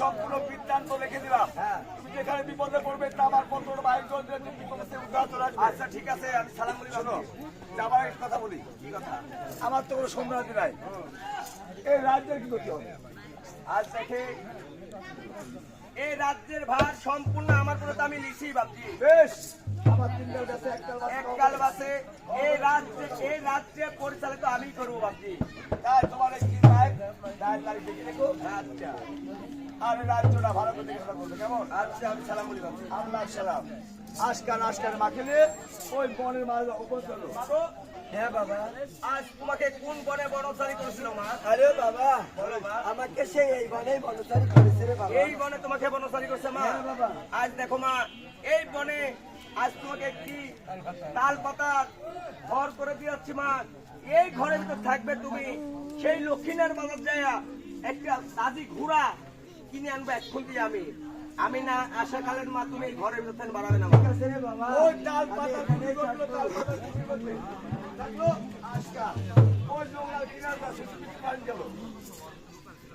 সম্পূর্ণ বৃত্তান্ত লিখে দিলাম। হ্যাঁ। তুমি যেখানে বিপদে পড়বে তা আমার করে দিলে তুমি বিপদ উদ্ধার চলে আচ্ছা ঠিক আছে আমি সালাম বলি শোনো। আমার একটা কথা বলি। কি কথা? আমার তো কোনো সম্রাজ্য নাই। এই রাজ্যের কি করতে হবে? আজ দেখে এই রাজ্যের ভার সম্পূর্ণ আমার পুরো আমি লিখি ভাবছি। বেশ! এককাল বাসে এই রাজ্যে এই রাজ্যে পরিচালিত আমি করব ভাবছি। তাই তোমার একটি দায় দায় তারিখ দেখে। রেখো আচ্ছা। আর রাজ্যটা ভালো করে করবে কেমন? আচ্ছা আমি সালাম বলি আল্লাহ সালাম। আজকাল আজকাল মাখিলে ওই বনের উপর চলো। হ্যাঁ বাবা। আজ তোমাকে কোন বনে বনচারি করেছিল মা? আরে বাবা বলো আমাকে সেই এই বনেই বনচারি করেছে রে বাবা। এই বনে তোমাকে বনচারি করছে মা? হ্যাঁ, বাবা। আজ দেখো মা এই বনে আজ তোমাকে একটি তাল পাতার ঘর করে দিয়েছি মা। এই ঘরের ভিতর থাকবে তুমি। সেই লক্ষ্মীনার বাজার যায় একটা দাদি ঘোড়া। কিনে আনব এখন দিয়ে আমি আমি না আশাকালের মা তুমি ঘরের থেকে বাড়াবে না মা ঠিক আছে রে বাবা ওই ডাল পাতা বিক্রি করল, ডাল পাতা বিক্রি করবে। থাকল আজকাল। ওই জঙ্গল কিনার কাছে ছুটির গেল।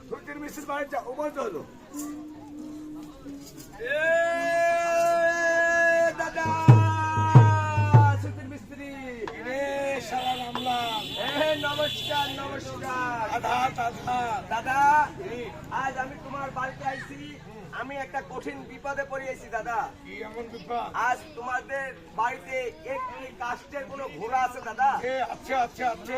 ছুটির মিস্ত্রির বাড়ি যা, ও হলো। দাদা সুতির মিস্ত্রি রে, নমস্কার নমস্কার। দাদা আজ আমি বাড়িতে আইছি আমি একটা কঠিন বিপদে পড়িয়েছি দাদা। কি এমন বিপদ? আজ তোমাদের বাড়িতে একটি কাস্টের কোনো ঘোড়া আছে দাদা? এ, আছে, আছে, আছে।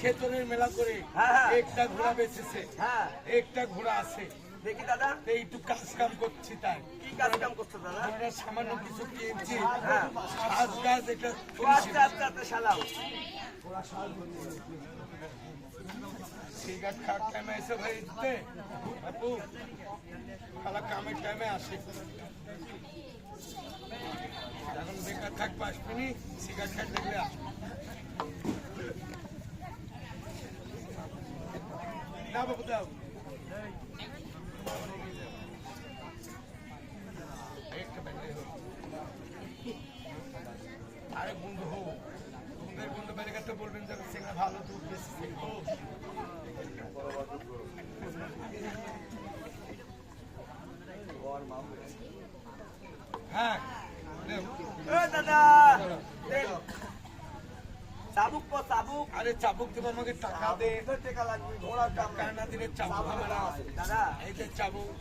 খেতনের মেলা করে হ্যাঁ, হ্যাঁ। একটা ঘোড়া বেঁচেছে। হ্যাঁ। একটা ঘোড়া আছে। দেখি দাদা। এইটু কাজ কাম করছি তাই। কি কাজ কাম করছ দাদা? সামান্য কিছু কিনছি। হ্যাঁ। কাজ কাজ এটা ও আচ্ছা আচ্ছা আচ্ছা সালাম সিগারেট খাওয়ার টাইমে এসে ভাই দিতে বাপু খালা কামের টাইমে আসে এখন বেকার থাকব আসবে নি সিগারেট খাই দেখলে আসবে না বাবু দাও একটা ব্যাটারি হোক। আরে বন্ধু হোক তোমাদের বন্ধু বেড়ে গেছে বলবেন যে সিঙ্গা ভালো দুধ বেশি সিঙ্গো হ্যাঁ দেও। ও দাদা দে। চাবুক কো চাবুক। আরে চাবুক দেবো আমাকে টাকা দে। টাকা লাগবে ঘোড়ার টাকা না দিলে চাবুক হবে না দাদা এই যে চাবুক।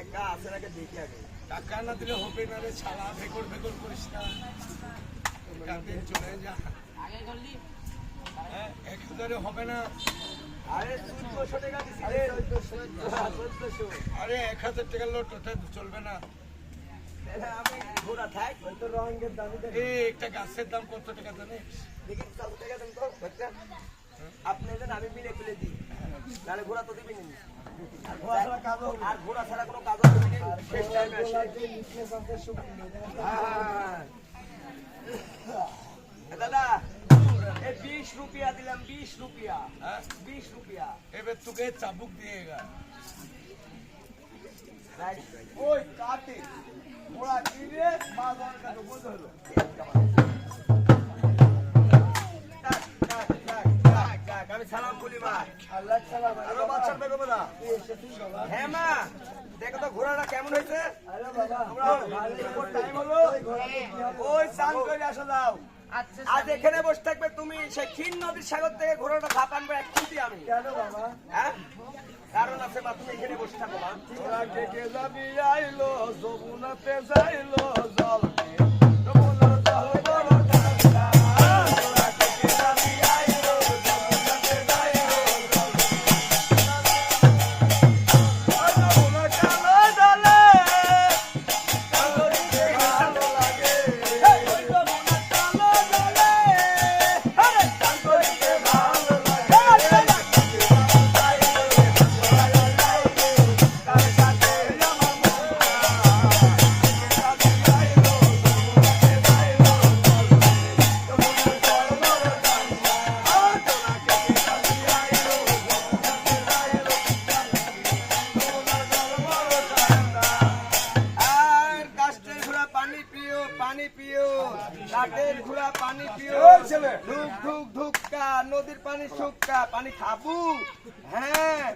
একা আছে নাকি দেখি আগে। টাকা না দিলে হবে না রে ছাড়া ভেকর ভেকর করিস না। চলে যা। হ্যাঁ, এক হাজারে হবে না। আরে চোদ্দশো টাকা দিছি রে। চোদ্দশো আরে এক হাজার টাকার লোট ওটা চলবে না। আমি ঘোড়া থাক। ওই রঙের দামি দেখে একটা গাছের দাম কত টাকা জানিস দেখি চালু টাকা দেন তো বাচ্চা। আপনি দেন আমি মিলে খুলে দিই। তাহলে ঘোড়া তো দিবি আর ঘোড়া ছাড়া কাজ হবে না। আর ঘোড়া ছাড়া কোনো কাজ শেষ টাইমে রুপিয়া দিলাম বিশ রুপিয়া হ্যাঁ বিশ রুপিয়া এবার তোকে চাবুক দিয়েগা ওই কাটে ওরা কিনে বাজার কাছে বলতে হলো টাক, টাক, টাক, টাক, টাক। আমি সালাম বলি মা আল্লাহ সালাম আরও বাচ্চার বেরোবে না তুই এসেছিস বাবা? হ্যাঁ মা দেখো তো ঘোড়াটা কেমন হয়েছে? ওই চান করে আসো দাও আজ এখানে বসে থাকবে তুমি সেই ক্ষীণ নদীর সাগর থেকে ঘোড়াটা ভাত আনবে এক কুটি আমি। কেন বাবা? হ্যাঁ? কারণ আছে বা তুমি এখানে বসে থাকো মা। যাবি আইলো যমুনাতে যাইলো জল নদীর পানি শুক্কা পানি খাবু? হ্যাঁ।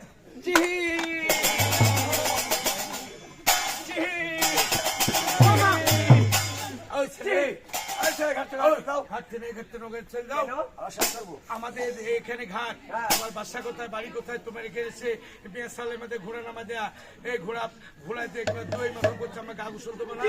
আমাদের এখানে ঘাট। হ্যাঁ। আমার বাসা কোথায় বাড়ি কোথায়? তোমার এখানে এসে বিয়ে সালের মধ্যে ঘোড়া নামা দেয়া এই ঘোড়া ঘোড়ায় দেখবে দই করছে আমরা গা গুসল দেবো না?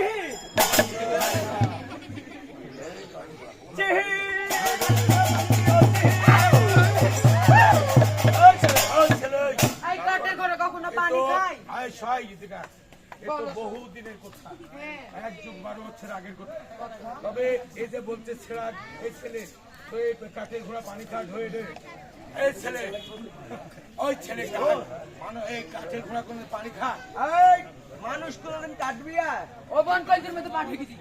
বহু দিনের কথা হ্যাঁ। এক যুগ বারো বছর আগের কথা তবে এই যে বলছে ছেড়া এই ছেলে তো এই কাঠের ঘোড়া পানি কাঠ হয়ে এই ছেলে ওই ছেলে মানে এই কাঠের ঘোড়া কোনো পানি খা এই, মানুষ কোনোদিন কাটবি আর ও বন কলকের মধ্যে ঢুকি দিচ্ছি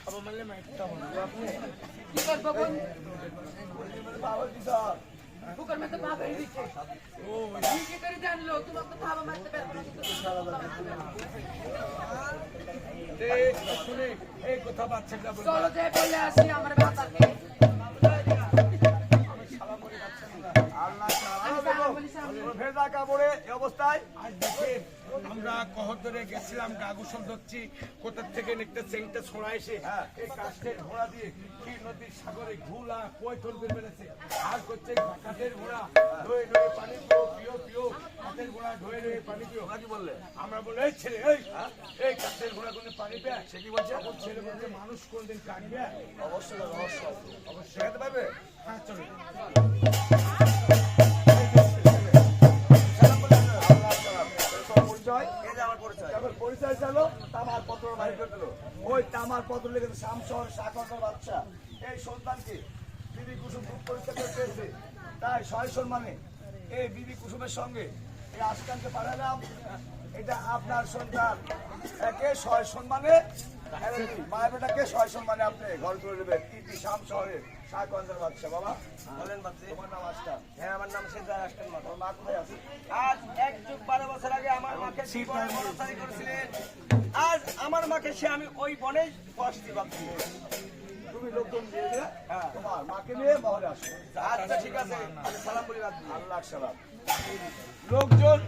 খাব মারলে কি করব বাবা বুকের মধ্যে পা ভেঙে দিচ্ছে। কি কি করে জানলো তোমাকে তো খাওয়া মারতে পারব না শুনে এই কথা বাচ্চাটা চলো যে বলে আসি আমার ভাতাকে আল্লাহ আমি সালাম বলি সামনে ভেজা কাপড়ে অবস্থায়। আজ আমরা কহদরে গেছিলাম গাগুসল ধরছি কোথার থেকে একটা সেংটা ছড়া এসে এই কাঠের ঘোড়া দিয়ে কি নদীর সাগরে ঘুলা কই করে বেড়েছে। আর করছে কাঠের ঘোড়া ধয়ে ধয়ে পানি পিও পিও পিও কাঠের ঘোড়া ধয়ে ধয়ে পানি পিও কি বললে? আমরা বলে এই ছেলে এই এই কাঠের ঘোড়া কোনো পানি পেয়ে সে কি বলছে? এখন ছেলে বলছে মানুষ কোনদিন কাটবে অবশ্যই অবশ্যই। অবশ্যই। হ্যাঁ চলো। চাইলো তামার পত্র বাহির করে দিল। ওই তামার পত্র লিখে শাম শহর সাকর বাচ্চা এই সন্তানকে বিবি কুসুম খুব পরীক্ষা করে তাই সয় সম্মানে এই বিবি কুসুমের সঙ্গে এই আশকানকে পাঠালাম। এটা আপনার সন্তান। একে সয় সম্মানে বেটাকে সয় সম্মানে আপনি ঘর করে দেবেন ইতি শাম শহরে শাহগঞ্জের বাচ্চা বাবা। বলেন তোমার নাম হ্যাঁ আমার নাম সেজার আশকান মা। তোমার মা কোথায় আছে? আজ এক যুগ বারো বছর আগে আমার মাকে জীবনে মনস্থানি করেছিলেন। আজ আমার মাকে সে আমি ওই বনে বসতে পারছি তুমি লোকজন দিয়ে দিয়ে তোমার মাকে নিয়ে মহলে আসো। আচ্ছা ঠিক আছে। আমি সালাম বলি বাদ আল্লাহ সালাম। লোকজন